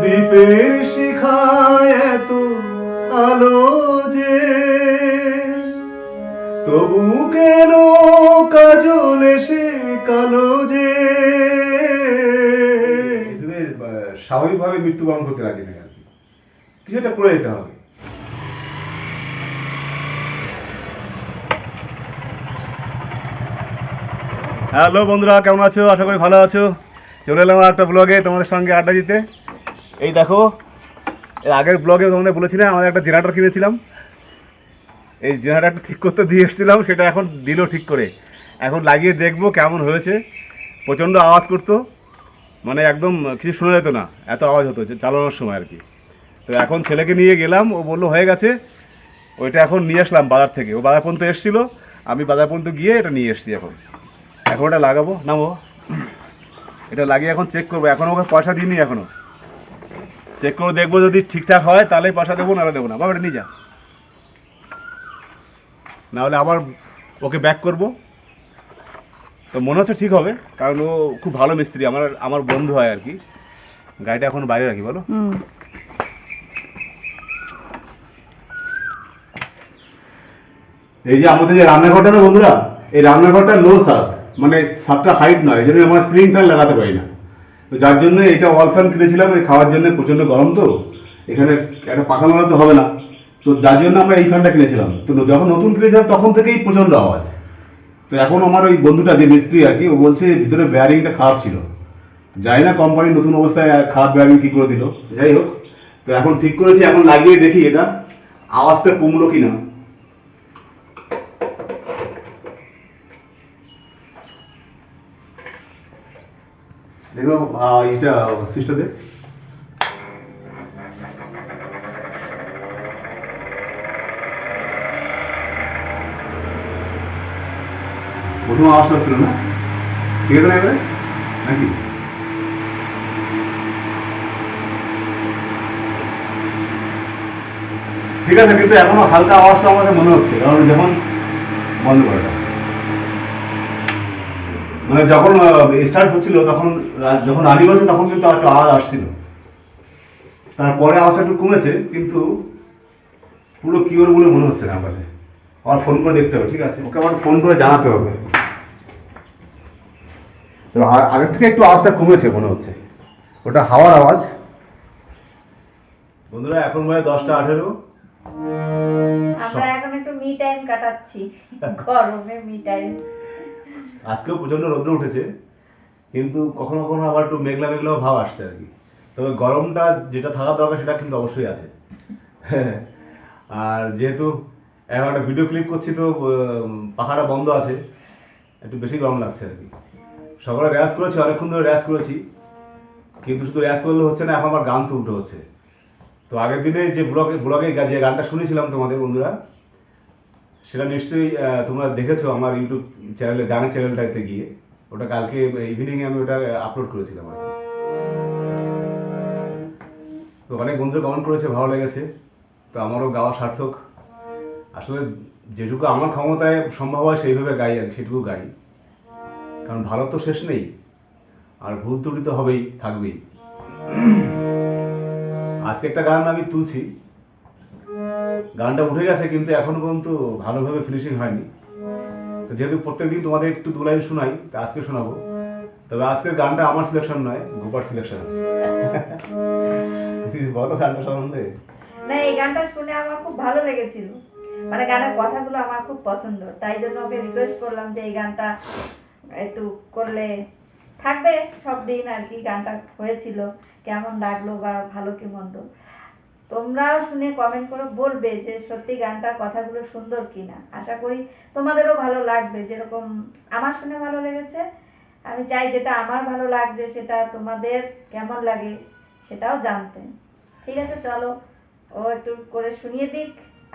দ্বীপের শিখায় এত আলো যে। তবু কেন কাজল এসে কালো যে? স্বাভাবিকভাবে মৃত্যুবরণ করতে রাজি নেই আর কি কিছু একটা করে যেতে হবে। হ্যালো বন্ধুরা, কেমন আছো? আশা করি ভালো আছো। চলে এলাম আর একটা ব্লগে তোমাদের সঙ্গে আড্ডা দিতে। এই দেখো আগের ব্লগে তোমাদের বলেছিলাম, আমাদের একটা জেনারেটর কিনেছিলাম। এই জেনারেটরটা ঠিক করতে দিয়ে এসেছিলাম, সেটা এখন দিল ঠিক করে। এখন লাগিয়ে দেখব কেমন হয়েছে। প্রচণ্ড আওয়াজ করতো মানে একদম কিছু শোনা যেত না, এত আওয়াজ হতো চালানোর সময় আর কি। তো এখন ছেলেকে নিয়ে গেলাম, ও বলল, হয়ে গেছে। ওইটা এখন নিয়ে আসলাম বাজার থেকে। ও বাজার পর্যন্ত এসেছিল, আমি বাজার পর্যন্ত গিয়ে এটা নিয়ে এসেছি এখন। এখন ওটা লাগাবো, নামো। এটা লাগিয়ে এখন চেক করব। এখন ওকে পয়সা দিইনি এখনও। চেক করে দেখব যদি ঠিকঠাক হয় তাহলে পয়সা দেবো নাহলে দেবো না। বাবা এটা নিয়ে যা। নাহলে আবার ওকে ব্যাক করব। তো মনে হচ্ছে ঠিক হবে কারণ ও খুব ভালো মিস্ত্রি। আমার আমার বন্ধু হয় আর কি। গাড়িটা এখন বাইরে রাখি বলো। এই যে আমাদের যে রান্নাঘরটা না বন্ধুরা এই রান্নাঘরটা লো সাত মানে সাতটা হাইট নয় এই জন্য আমরা সিলিং ফ্যান লাগাতে পারি না। তো যার জন্য এটা ওয়াল ফ্যান কিনেছিলাম, এই খাওয়ার জন্য প্রচণ্ড গরম তো। এখানে একটা পাখা লাগাতে হবে না। তো যার জন্য আমরা এই ফ্যানটা কিনেছিলাম। তো যখন নতুন কিনেছিলাম, তখন থেকেই প্রচণ্ড আওয়াজ। তো এখন আমার ওই বন্ধুটা, যে মিস্ত্রি আর কি, ও বলছে ভিতরে বেয়ারিংটা খারাপ ছিল। যাই না কোম্পানি নতুন অবস্থায় খারাপ বেয়ারিং কি করে দিল। যাই হোক, তো এখন ঠিক করেছি, এখন লাগিয়ে দেখি এটা। আওয়াজটা কমলো কিনা। দেখো আহ, এটা সিস্টার দে। প্রথম আওয়াজটা ছিল না? ঠিক আছে না এবারে? নাকি? ঠিক আছে কিন্তু এখনও হালকা আওয়াজটা আমাদের মনে হচ্ছে কারণ যখন বন্ধ করে। মানে যখন স্টার্ট হচ্ছিল তখন যখন রানিং হচ্ছে তখন কিন্তু একটু আওয়াজ আসছিল। তারপরে আওয়াজটা একটু কমেছে কিন্তু পুরো কিওর বলে মনে হচ্ছে না আমার কাছে। আবার ফোন করে দেখতে হবে ঠিক আছে? ওকে আবার ফোন করে জানাতে হবে। তো আ- আগের থেকে একটু আওয়াজটা কমেছে মনে হচ্ছে। ওটা হাওয়ার আওয়াজ। বন্ধুরা এখন মানে দশটা আঠেরো। আমরা এখন একটু মি টাইম কাটাচ্ছি। গরমে মি টাইম আজকেও প্রচণ্ড রৌদ্র উঠেছে, কিন্তু কখনো কখনো আবার একটু মেঘলা মেঘলাও ভাব আসছে আর কি। তবে গরমটা যেটা থাকা দরকার সেটা কিন্তু অবশ্যই আছে। আর যেহেতু এখন একটা ভিডিও ক্লিপ করছি তো পাখাটা বন্ধ আছে, একটু বেশি গরম লাগছে আর কি। সকালে র্যাস করেছি, অনেকক্ষণ ধরে র্যাস করেছি, কিন্তু শুধু র্যাস করলে হচ্ছে না, এখন আবার গান তুলতে হচ্ছে। তো আগের দিনে যে ব্লগে ব্লগে যে গানটা শুনেছিলাম তোমাদের বন্ধুরা সেটা নিশ্চয়ই তোমরা দেখেছ আমার ইউটিউব চ্যানেলে গানের চ্যানেলটাতে গিয়ে। ওটা কালকে ইভিনিং আমি ওটা আপলোড করেছিলাম আর তো অনেক বন্ধু কমেন্ট করেছে, ভালো লেগেছে। তো আমারও গাওয়া সার্থক। আসলে যেটুকু আমার ক্ষমতায় সম্ভব হয়, সেইভাবে গাই আর সেটুকু গাই। কারণ ভালো তো শেষ নেই, আর ভুল ত্রুটি তো হবেই, থাকবেই। আজকে একটা গান আমি তুলছি। গানটা উঠে গেছে, কিন্তু এখনও পর্যন্ত ভালোভাবে ফিনিশিং হয়নি। তো যেহেতু প্রত্যেকদিন তোমাদের একটু দু লাইন শোনাই আজকে শোনাবো। তবে আজকের গানটা আমার সিলেকশন নয়, গোপার সিলেকশন বলো গানটা সম্বন্ধে। না, এই গানটা শুনে আমার খুব ভালো লেগেছিল। মানে গানের কথাগুলো আমার খুব পছন্দ। তাই জন্য ওকে রিকোয়েস্ট করলাম যে এই গানটা একটু করলে থাকবে, সব দিন আর কি গানটা হয়েছিল, কেমন লাগল বা ভালো কি মন্দ। তোমরাও শুনে কমেন্ট করে বলবে যে সত্যি গানটার কথাগুলো সুন্দর কিনা। আশা করি তোমাদেরও ভালো লাগবে, যেরকম আমার শুনে ভালো লেগেছে। আমি চাই যেটা আমার ভালো লাগছে সেটা তোমাদের কেমন লাগে সেটাও জানতে। ঠিক আছে, চলো। ও একটু করে শুনিয়ে দিক,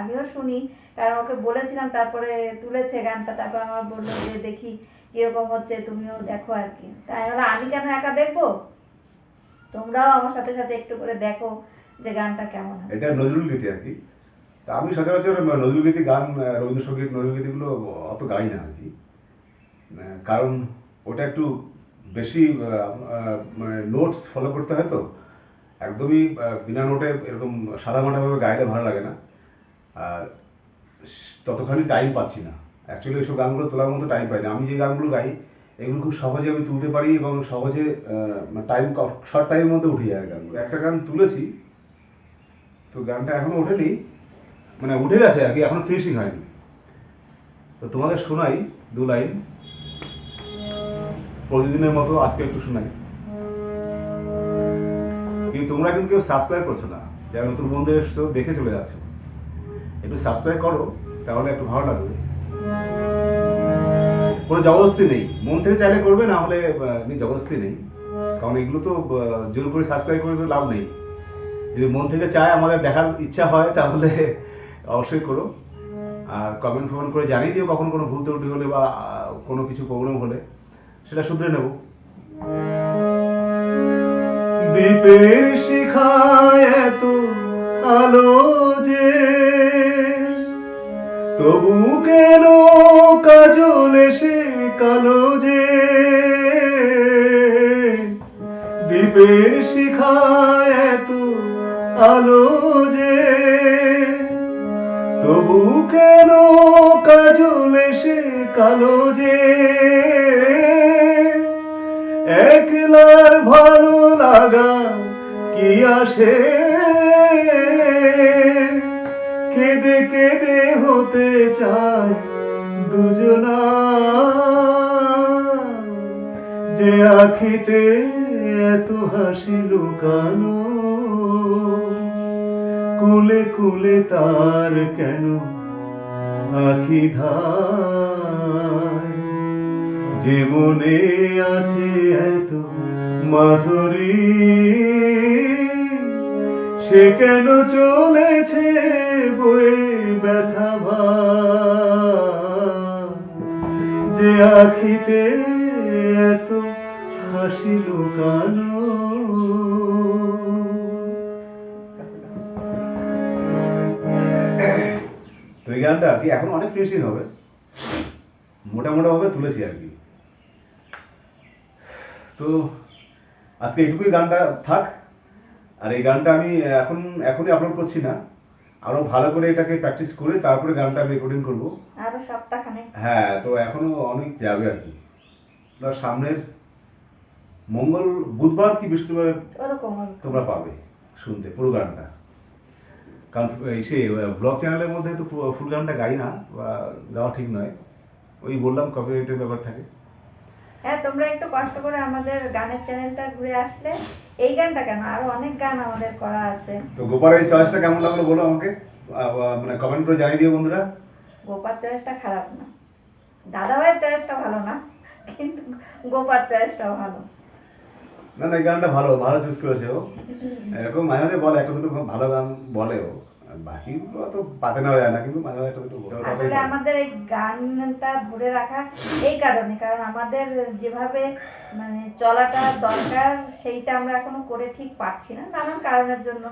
আমিও শুনি। কারণ ওকে বলেছিলাম তারপরে তুলেছে গানটা, তারপর আমার বলল যে দেখি কীরকম হচ্ছে, তুমিও দেখো আর কি। তাই আমি কেন একা দেখব? তোমরাও আমার সাথে সাথে একটু করে দেখো। যে গানটা কেমন এটা নজরুল গীতি আর কি। তা আমি সচরাচর নজরুল গীতি গান রবীন্দ্রসঙ্গীত, নজরুল গীতিগুলো অত গাই না আর কি। কারণ ওটা একটু বেশি মানে নোটস ফলো করতে হয় তো। একদমই বিনা নোটে এরকম সাদা মাটাভাবে গাইলে ভালো লাগে না। আর ততখানি টাইম পাচ্ছি না। অ্যাকচুয়ালি এইসব গানগুলো তোলার মতো টাইম পাই না। আমি যে গানগুলো গাই, এগুলো খুব সহজে আমি তুলতে পারি এবং সহজে টাইম শর্ট টাইমের মধ্যে উঠে যায় গানগুলো। একটা গান তুলেছি তো গানটা এখনও ওঠেনি মানে উঠে গেছে আর কি, এখনও ফিনিশিং হয়নি। তো তোমাদের শোনাই দু লাইন। প্রতিদিনের মতো আজকে একটু শোনাই। কিন্তু তোমরা কিন্তু কেউ সাবস্ক্রাইব করছ না, যারা নতুন বন্ধু এসছো, দেখে চলে যাচ্ছ। একটু সাবস্ক্রাইব করো, তাহলে একটু ভালো লাগবে। কোনো জবরদস্তি নেই। মন থেকে চাইলে করবে, না হলে জবরদস্তি নেই। কারণ এগুলো তো জোর করে সাবস্ক্রাইব করে তো লাভ নেই। যদি মন থেকে চায় আমাদের দেখার ইচ্ছা হয়, তাহলে অবশ্যই করো। আর কমেন্ট ফমেন্ট করে জানিয়ে দিও কখনো কোনো ভুল ত্রুটি হলে বা কোনো কিছু প্রবলেম হলে। সেটা শুধরে নেব। দ্বীপের শিখায় এত আলো যে, তবু কেন কাজল এসে কালো যে? দ্বীপের শিখায় এত আলো যে, তবু কেন কাজল এসে কালো যে? একলার ভালো লাগা কি আসে? কেঁদে কেঁদে হতে চায় দুজনা। যে আখিতে এত হাসি লুকানো কুলে কুলে তার কেন আখি যে মনে আছে এত মাধুরী, সে কেন চলেছে বয়ে ব্যথা? যে আখিতে এত হাসি লুকানো গানটা আর কি এখন অনেক ফিনিশিং হবে। মোটা মোটা ভাবে তুলেছি আর কি। তো আজকে এইটুকুই গানটা থাক। আর এই গানটা আমি এখন এখনই আপলোড করছি না। আরও ভালো করে এটাকে প্র্যাকটিস করে তারপরে গানটা আমি রেকর্ডিং করব। আরও সপ্তাহখানেক। হ্যাঁ তো এখনও অনেক যাবে আর কি। সামনের মঙ্গল বুধবার কি বৃহস্পতিবার। তোমরা পাবে শুনতে পুরো গানটা। কারণ সে ব্লগ চ্যানেলের মধ্যে তো ফুল গানটা গাই না বা গাওয়া ঠিক নয়। ওই বললাম কপিরাইটের ব্যাপার থাকে। হ্যাঁ তোমরা একটু কষ্ট করে আমাদের গানের চ্যানেলটা ঘুরে আসলে। এই গানটা কেন? আরও অনেক গান আমাদের করা আছে। তো গোপার এই চয়েসটা কেমন লাগল বলো আমাকে? মানে কমেন্ট করে জানিয়ে দিও বন্ধুরা। গোপার চয়েসটা খারাপ না। দাদাভাইয়ের চয়েসটা ভালো না কিন্তু গোপার চয়েসটা ভালো। না না গানটা ভালো ভালো চুজ করেছে ও। এরকম মাঝে মাঝে বলে, একটা দুটো ভালো গান বলে ও। বাকিগুলো অত পাতে নেওয়া যায় না, কিন্তু মাঝে মাঝে একটা দুটো আসলে আমাদের এই গানটা ধরে রাখা এই কারণে, কারণ আমাদের যেভাবে মানে চলাটা দরকার, সেইটা আমরা এখনও করে ঠিক পারছি না। নানান কারণের জন্য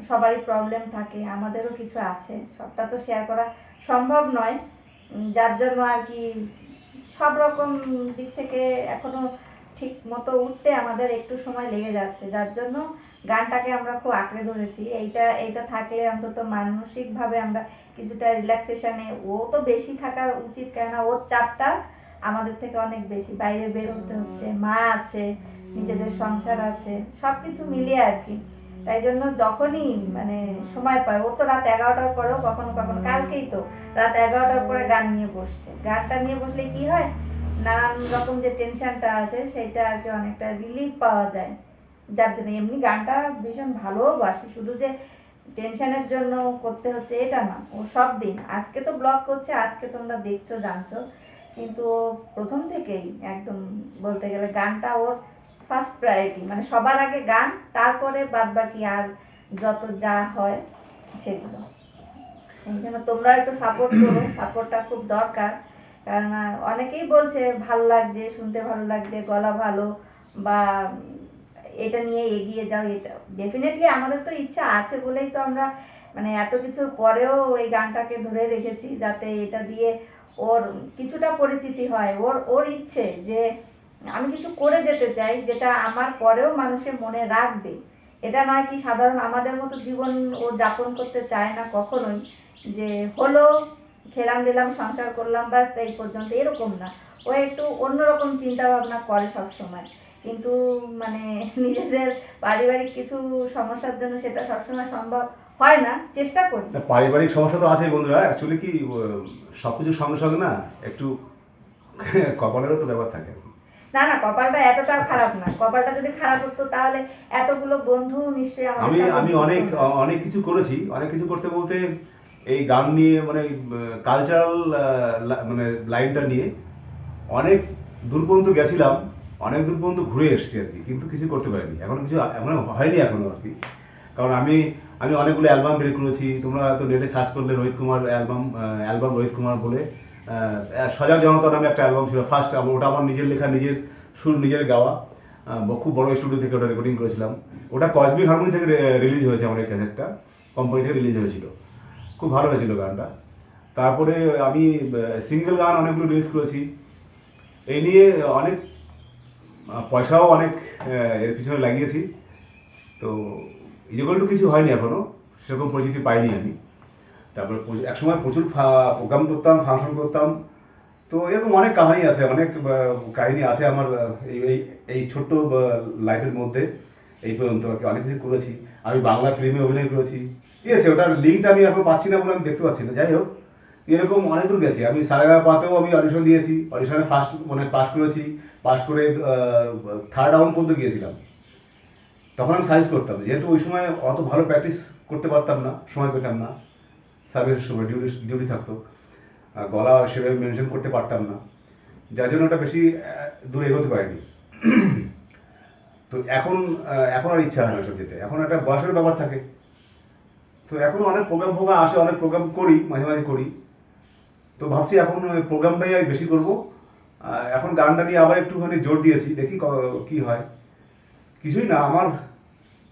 সবারই প্রবলেম থাকে, আমাদেরও কিছু আছে, সবটা তো শেয়ার করা সম্ভব নয়। যার জন্য আর কি সব রকম দিক থেকে এখনও ঠিক মতো উঠতে আমাদের একটু সময় লেগে যাচ্ছে। যার জন্য গানটাকে আমরা খুব আঁকড়ে ধরেছি। এইটা এইটা থাকলে অন্তত মানসিক ভাবে আমরা কিছুটা রিল্যাক্সেশনে ও তো বেশি থাকা উচিত কেননা ওর চাপটা আমাদের থেকে অনেক বেশি। বাইরে বের হতে হচ্ছে মা আছে নিজেদের সংসার আছে সবকিছু মিলিয়ে আর কি। তাই জন্য যখনই মানে সময় পায় ও তো রাত এগারোটার পরেও কখনো কখনো কালকেই তো রাত এগারোটার পরে গান নিয়ে বসছে। গানটা নিয়ে বসলে কি হয়? নানান রকম যে টেনশনটা আছে, সেটা আর কি অনেকটা রিলিফ পাওয়া যায়। যার জন্য এমনি গানটা ভীষণ ভালোবাসি। শুধু যে টেনশনের জন্য করতে হচ্ছে এটা না, ও সব দিন। আজকে তো ব্লগ করছে, আজকে তোমরা দেখছ, জানছো। কিন্তু প্রথম থেকেই একদম বলতে গেলে গানটা ওর ফার্স্ট প্রায়োরিটি মানে সবার আগে গান, তারপরে বাদ বাকি আর যত যা হয়, সেগুলো। এই জন্য তোমরা একটু সাপোর্ট করো। সাপোর্টটা খুব দরকার। কারণ অনেকেই বলছে ভালো লাগছে, শুনতে ভালো লাগছে, গলা ভালো বা এটা নিয়ে এগিয়ে যাও, এটা ডেফিনেটলি আমাদের তো ইচ্ছা আছে বলেই তো আমরা মানে এত কিছুর পরেও এই গানটাকে ধরে রেখেছি যাতে এটা দিয়ে ওর কিছুটা পরিচিতি হয়, ওর ওর ইচ্ছে যে আমি কিছু করে যেতে চাই যেটা আমার পরেও মানুষের মনে রাখবে। এটা নয় কি সাধারণ, আমাদের মতো জীবন ও যাপন করতে চায় না কখনোই, যে হলো খেলাম দিলাম সংসার করলাম ব্যাস এই পর্যন্ত। এরকম না। ও একটু অন্যরকম চিন্তা ভাবনা করে সব সময় কিন্তু মানে নিজেদের পারিবারিক কিছু সমস্যার জন্য সেটা সবসময় সম্ভব হয় না। চেষ্টা করি। পারিবারিক সমস্যা তো আছেই বন্ধুরা। অ্যাকচুয়ালি কি সব কিছুর সঙ্গে সঙ্গে না একটু কপালেরও একটু ব্যাপার থাকে। না না কপালটা এতটা খারাপ না। কপালটা যদি খারাপ হতো তাহলে এতগুলো বন্ধু নিশ্চয়ই আমি আমি অনেক অনেক কিছু করেছি। অনেক কিছু করতে বলতে এই গান নিয়ে মানে কালচারাল মানে লাইনটা নিয়ে অনেক দূর পর্যন্ত গেছিলাম, অনেক দূর পর্যন্ত ঘুরে এসেছি আর কি, কিন্তু কিছু করতে পারিনি। এখন কিছু, এখনও হয়নি এখনও আর কি। কারণ আমি আমি অনেকগুলো অ্যালবাম বের করেছি। তোমরা তো নেটে সার্চ করলে রোহিত কুমার অ্যালবাম অ্যালবাম রোহিত কুমার বলে সজাগ জনতা নামে একটা অ্যালবাম ছিল। ফার্স্ট ওটা আমার নিজের লেখা, নিজের সুর, নিজের গাওয়া। খুব বড় স্টুডিও থেকে ওটা রেকর্ডিং করেছিলাম। ওটা কসবি হারমোনি থেকে রিলিজ হয়েছে আমার এই ক্যাসেটটা কোম্পানি থেকে রিলিজ হয়েছিল। খুব ভালো হয়েছিল গানটা। তারপরে আমি সিঙ্গেল গান অনেকগুলো রিলিজ করেছি। এই নিয়ে অনেক পয়সাও অনেক এর পিছনে লাগিয়েছি। তো যেগুলো কিছু হয়নি এখনও সেরকম পরিচিতি পাইনি আমি। তারপরে একসময় প্রচুর প্রোগ্রাম করতাম ফাংশন করতাম। তো এরকম অনেক কাহিনী আছে, অনেক কাহিনী আছে আমার এই এই ছোট্ট লাইফের মধ্যে। এই পর্যন্ত অনেক কিছু করেছি। আমি বাংলা ফিল্মে অভিনয় করেছি। ঠিক আছে, ওটার লিঙ্কটা আমি এখন পাচ্ছি না বলে আমি দেখতে পাচ্ছি না। যাই হোক, এরকম অনেক দূর গেছি। আমি সারেগা পাতেও আমি অডিশন দিয়েছি। অডিশনে ফার্স্ট মানে পাস করেছি। পাস করে থার্ড রাউন্ড পর্যন্ত গিয়েছিলাম। তখন আমি সার্ভিস করতাম, যেহেতু ওই সময় অত ভালো প্র্যাকটিস করতে পারতাম না, সময় পেতাম না। সার্ভিসের সময় ডিউটি ডিউটি থাকতো। গলা সেভাবে মেনশন করতে পারতাম না। যার জন্য ওটা বেশি দূরে এগোতে পারিনি। তো এখন এখন আর ইচ্ছা হয় না সব যেতে। এখন একটা বয়সের ব্যাপার থাকে। তো এখন অনেক প্রোগ্রাম ফোগ্রাম আসে, অনেক প্রোগ্রাম করি, মাঝে মাঝে করি। তো ভাবছি এখন প্রোগ্রামটাই আমি বেশি করব। এখন গানটা নিয়ে আবার একটুখানি জোর দিয়েছি, দেখি ক- হয়। কিছুই না, আমার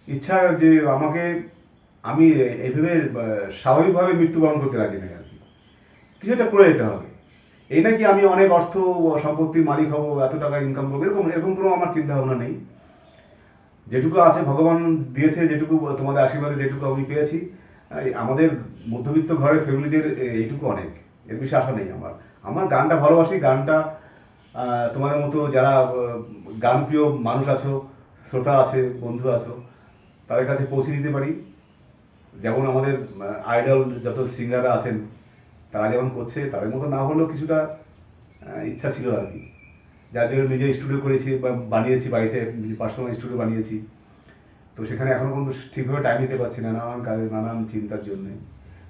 ইচ্ছা যে আমাকে, আমি এইভাবে স্বাভাবিকভাবে মৃত্যুবরণ করতে রাজি নাই আর কি কিছু একটা করে যেতে হবে। এই নাকি আমি অনেক অর্থ ও সম্পত্তির মালিক হব, এত টাকা ইনকাম করব, এরকম এরকম কোনো আমার চিন্তা ভাবনা নেই। যেটুকু আছে, ভগবান দিয়েছে, যেটুকু তোমাদের আশীর্বাদে যেটুকু আমি পেয়েছি। আমাদের মধ্যবিত্ত ঘরের ফ্যামিলিদের এইটুকু অনেক। এর বেশি আশা নেই আমার। আমার গানটা ভালোবাসি, গানটা তোমাদের মতো যারা গান প্রিয় মানুষ আছো, শ্রোতা আছে, বন্ধু আছো, তাদের কাছে পৌঁছে দিতে পারি। যেমন আমাদের আইডল যত সিঙ্গাররা আছেন, তারা যেমন করছে, তাদের মতো না হলেও কিছুটা ইচ্ছা ছিল আর কি। যার জন্য নিজে স্টুডিও করেছি বা বানিয়েছি বাড়িতে পার্সোনাল স্টুডিও বানিয়েছি। তো সেখানে এখন পর্যন্ত ঠিকভাবে টাইম দিতে পারছি না নানান কাজে নানান চিন্তার জন্য।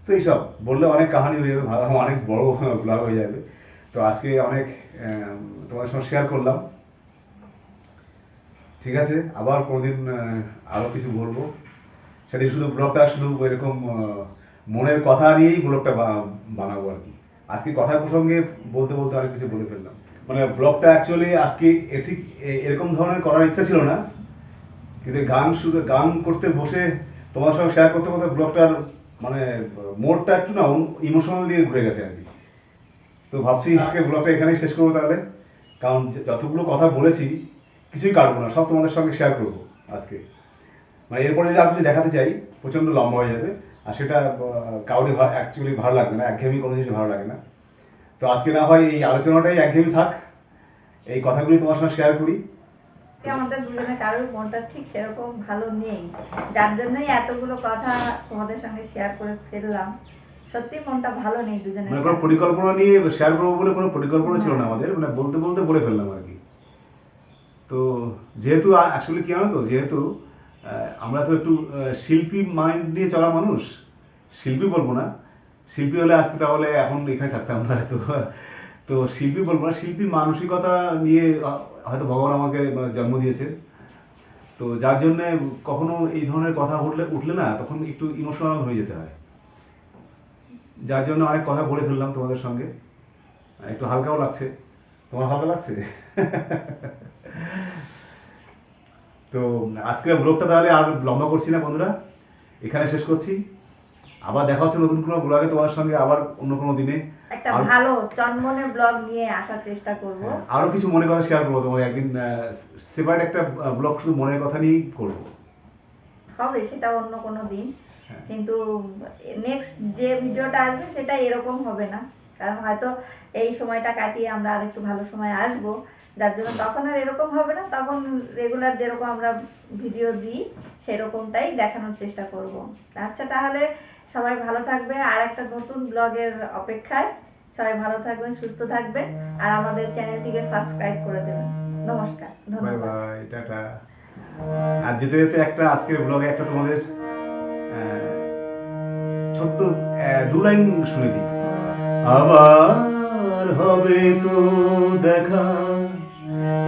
তো এইসব বললে অনেক কাহানি হয়ে যাবে ভালো অনেক বড় ব্লগ হয়ে যাবে। তো আজকে অনেক তোমার সঙ্গে শেয়ার করলাম। ঠিক আছে আবার কোনোদিন আহ, আরও কিছু বলব। সেদিন শুধু ব্লগটা শুধু এরকম মনের কথা নিয়েই ব্লগটা বানাবো আর কি। আজকে কথা প্রসঙ্গে বলতে বলতে অনেক কিছু বলে ফেললাম। মানে ব্লগটা অ্যাকচুয়ালি আজকে ঠিক এরকম ধরনের করার ইচ্ছা ছিল না। কিন্তু গান শুধু গান করতে বসে তোমার সঙ্গে শেয়ার করতে করতে ব্লগটার মানে মোডটা একটু না ইমোশনাল দিয়ে ঘুরে গেছে আর কি। তো ভাবছি আজকে ব্লগটা এখানেই শেষ করব তাহলে। কারণ যতগুলো কথা বলেছি কিছুই কাটবো না সব তোমাদের সঙ্গে শেয়ার করব আজকে। মানে এরপরে যদি কিছু দেখাতে চাই প্রচণ্ড লম্বা হয়ে যাবে। আর সেটা কাউরে অ্যাকচুয়ালি ভালো লাগবে না একঘেয়েমি কোনো জিনিস ভালো লাগে না। তো আজকে না হয় এই আলোচনাটাই একঘেয়েমি থাক। এই কথাগুলি তোমার সঙ্গে শেয়ার করি। আমাদের দুজনে কারোর মনটা ঠিক সেরকম ভালো নেই। যার জন্যই এতগুলো কথা তোমাদের সঙ্গে শেয়ার করে ফেললাম। সত্যি মনটা ভালো নেই দুজনের মানে কোনো পরিকল্পনা নিয়ে শেয়ার করব বলে কোনো পরিকল্পনা ছিল না। আমাদের। মানে বলতে বলতে বলে ফেললাম আর কি। তো যেহেতু অ্যাকচুয়ালি কি জানো তো? যেহেতু আমরা তো একটু শিল্পী মাইন্ড নিয়ে চলা মানুষ। শিল্পী বলব না। শিল্পী হলে আজকে তাহলে এখন এখানে থাকতাম না। তো তো শিল্পী বলব না। শিল্পী মানসিকতা নিয়ে হয়তো ভগবান আমাকে জন্ম দিয়েছে। তো যার জন্য কখনো এই ধরনের কথা উঠলে উঠলে না, তখন একটু ইমোশনাল হয়ে যেতে হয়। যার জন্য অনেক কথা বলে ফেললাম তোমাদের সঙ্গে। একটু হালকাও লাগছে। তোমার হালকা লাগছে? তো আজকের ব্লগটা তাহলে আর লম্বা করছি না বন্ধুরা। এখানে শেষ করছি। আবার দেখা হচ্ছে নতুন কোনো ব্লগে তোমার সঙ্গে আবার অন্য কোনো দিনে। একটা ভালো চনমনে ব্লগ নিয়ে আসার চেষ্টা করব। হ্যাঁ, আরও কিছু মনে কথা শেয়ার করব তোমাকে একদিন সেপারেট একটা ব্লগ শুধু মনের কথা নিয়েই করব। হবে সেটা অন্য কোনো দিন। হ্যাঁ। কিন্তু নেক্সট যে ভিডিওটা আসবে সেটা এরকম হবে না। কারণ হয়তো এই সময়টা কাটিয়ে আমরা আর একটু ভালো সময় আসব। যার জন্য তখন আর এরকম হবে না তখন রেগুলার যেরকম আমরা ভিডিও দিই সেরকমটাই দেখানোর চেষ্টা করব। আচ্ছা তাহলে সবাই ভালো থাকবে। আর একটা নতুন ব্লগের অপেক্ষায় সবাই ভালো থাকবেন, সুস্থ থাকবেন। আর আমাদের চ্যানেলটিকে সাবস্ক্রাইব করে দেবেন। নমস্কার, ধন্যবাদ। টাটা। আর যেতে যেতে একটা আজকের ব্লগে একটা তোমাদের ছোট্ট দু লাইন শুনে দিই। আবার হবে তো দেখা,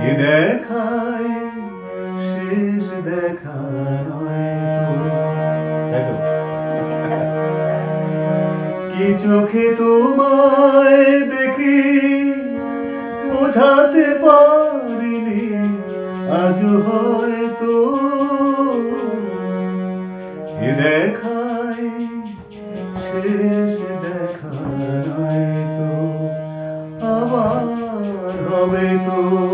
এ দেখায় শেষ দেখা নয়। কি চোখে তোমায় দেখি, বোঝাতে পারিনি আজ হয়তো দেখায়, শেষ দেখা নয়তো, আবার হবে তো।